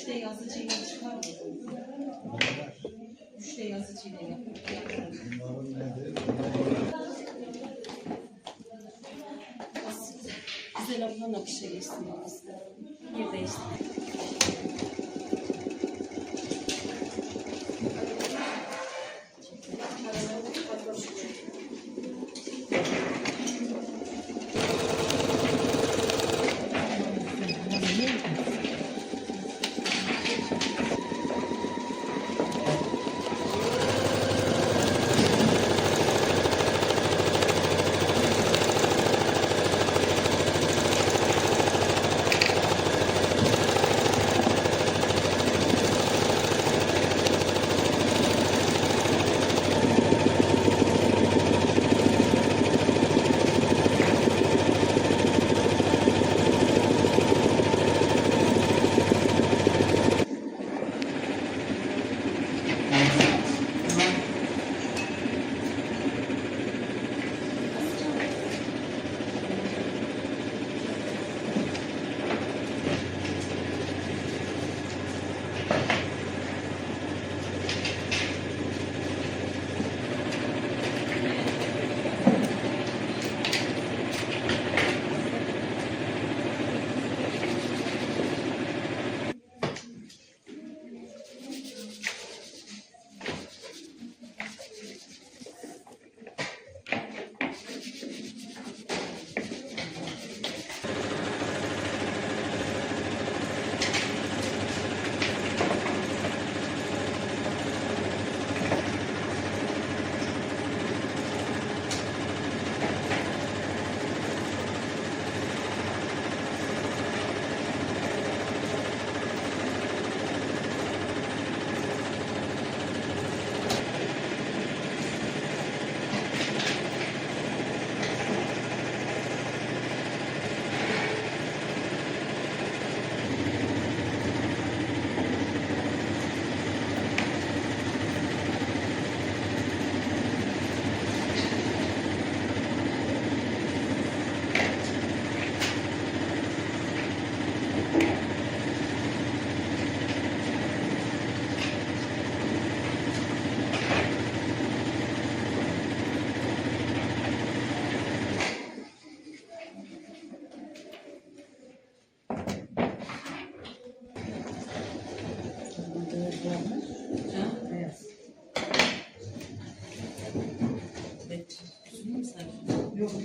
Üçte yazıcıyla çıkar mı? Üçte yazıcıyla yapar. Güzel ablan akışa geçsin. Bir değişti.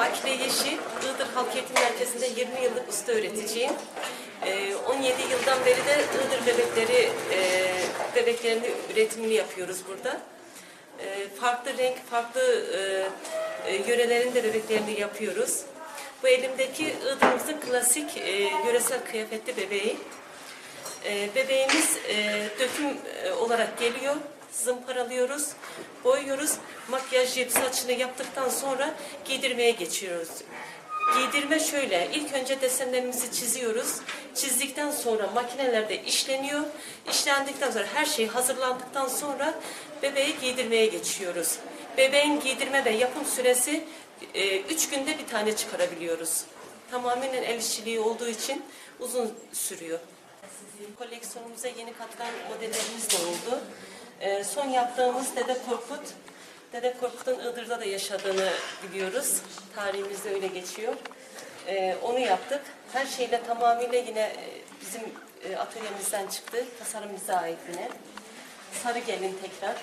Akile Yeşil, Iğdır Halk Eğitim Merkezi'nde 20 yıllık usta öğreticiyim. Ee, 17 yıldan beri de Iğdır bebekleri, e, bebeklerinin üretimini yapıyoruz burada. Ee, farklı renk, farklı e, e, yörelerin de bebeklerini yapıyoruz. Bu elimdeki Iğdır'ımızın klasik e, yöresel kıyafetli bebeği. E, bebeğimiz döküm olarak geliyor. Zımparalıyoruz, boyuyoruz. Makyaj jip saçını yaptıktan sonra giydirmeye geçiyoruz. Giydirme şöyle, ilk önce desenlerimizi çiziyoruz. Çizdikten sonra makinelerde işleniyor. İşlendikten sonra her şey hazırlandıktan sonra bebeği giydirmeye geçiyoruz. Bebeğin giydirme ve yapım süresi 3 günde bir tane çıkarabiliyoruz. Tamamen el işçiliği olduğu için uzun sürüyor. Koleksiyonumuza yeni katılan modellerimiz de oldu. Ee, son yaptığımız Dede Korkut, Dede Korkut'un Iğdır'da da yaşadığını biliyoruz. Tarihimizde öyle geçiyor. Ee, onu yaptık. Her şeyle tamamıyla yine e, bizim e, atölyemizden çıktı. Tasarım bize ait yine. Sarı gelin tekrar.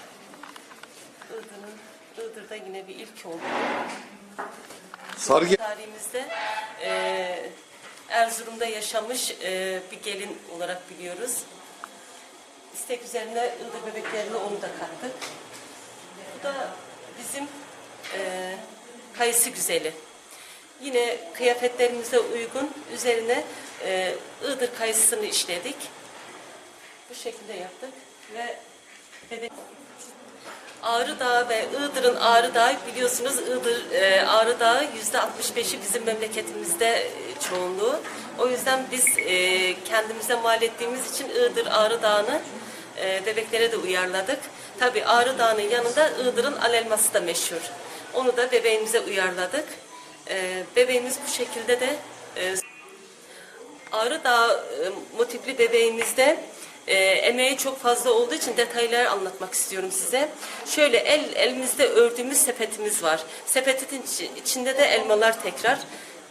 Iğdır'ın, Iğdır'da yine bir ilk oldu. Sarı Tarihimizde e, Erzurum'da yaşamış e, bir gelin olarak biliyoruz. İstek üzerine Iğdır bebeklerini onu da kattık. Bu da bizim e, kayısı güzeli. Yine kıyafetlerimize uygun üzerine e, Iğdır kayısını işledik. Bu şekilde yaptık ve bebek Ağrı Dağı ve Iğdır'ın Ağrı Dağı biliyorsunuz Iğdır e, Ağrı Dağı yüzde 65'i bizim memleketimizde e, çoğunluğu. O yüzden biz e, kendimize mal ettiğimiz için Iğdır Ağrı Dağı'nı e, bebeklere de uyarladık. Tabi Ağrı Dağı'nın yanında Iğdır'ın alelması da meşhur. Onu da bebeğimize uyarladık. E, bebeğimiz bu şekilde de e, Ağrı Dağı e, motifli bebeğimizde e, emeği çok fazla olduğu için detayları anlatmak istiyorum size. Şöyle el elimizde ördüğümüz sepetimiz var. Sepetin içi- içinde de elmalar tekrar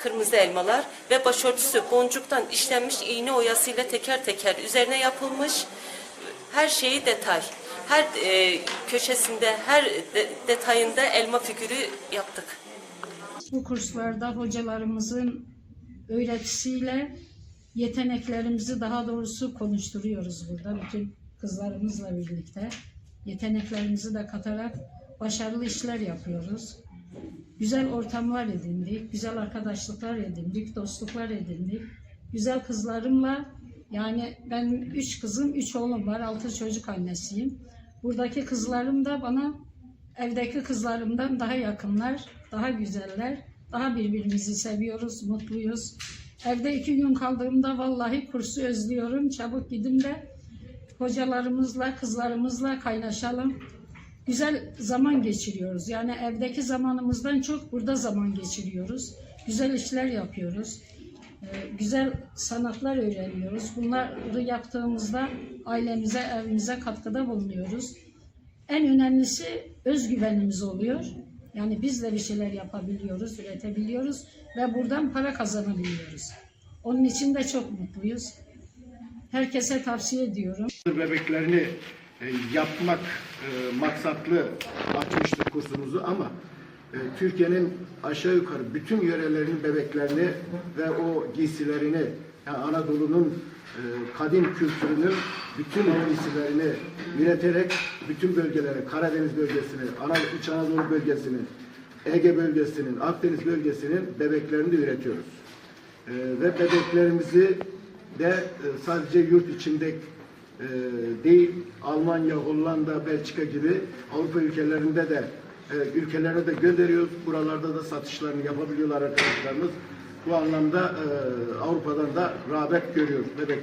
kırmızı elmalar ve başörtüsü boncuktan işlenmiş iğne oyasıyla teker teker üzerine yapılmış. Her şeyi detay. Her e, köşesinde, her de- detayında elma figürü yaptık. Bu kurslarda hocalarımızın öğretisiyle yeteneklerimizi daha doğrusu konuşturuyoruz burada bütün kızlarımızla birlikte. Yeteneklerimizi de katarak başarılı işler yapıyoruz. Güzel ortamlar edindik, güzel arkadaşlıklar edindik, dostluklar edindik. Güzel kızlarımla yani ben üç kızım, üç oğlum var, altı çocuk annesiyim. Buradaki kızlarım da bana evdeki kızlarımdan daha yakınlar, daha güzeller, daha birbirimizi seviyoruz, mutluyuz. Evde iki gün kaldığımda vallahi kursu özlüyorum. Çabuk gidin de hocalarımızla, kızlarımızla kaynaşalım. Güzel zaman geçiriyoruz. Yani evdeki zamanımızdan çok burada zaman geçiriyoruz. Güzel işler yapıyoruz. Ee, Güzel sanatlar öğreniyoruz. Bunları yaptığımızda ailemize, evimize katkıda bulunuyoruz. En önemlisi özgüvenimiz oluyor. Yani biz de bir şeyler yapabiliyoruz, üretebiliyoruz ve buradan para kazanabiliyoruz. Onun için de çok mutluyuz. Herkese tavsiye ediyorum. bebeklerini yapmak e, maksatlı açmıştık kursumuzu ama e, Türkiye'nin aşağı yukarı bütün yörelerinin bebeklerini ve o giysilerini yani Anadolu'nun e, kadim kültürünün bütün giysilerini üreterek bütün bölgelere, Karadeniz bölgesini, İç Anadolu bölgesini, Ege bölgesinin, Akdeniz bölgesinin bebeklerini de üretiyoruz. Ve bebeklerimizi de e, sadece yurt içinde e, değil Almanya, Hollanda, Belçika gibi Avrupa ülkelerinde de e, ülkelerine de gönderiyoruz. Buralarda da satışlarını yapabiliyorlar arkadaşlarımız. Bu anlamda e, Avrupa'dan da rağbet görüyoruz bebek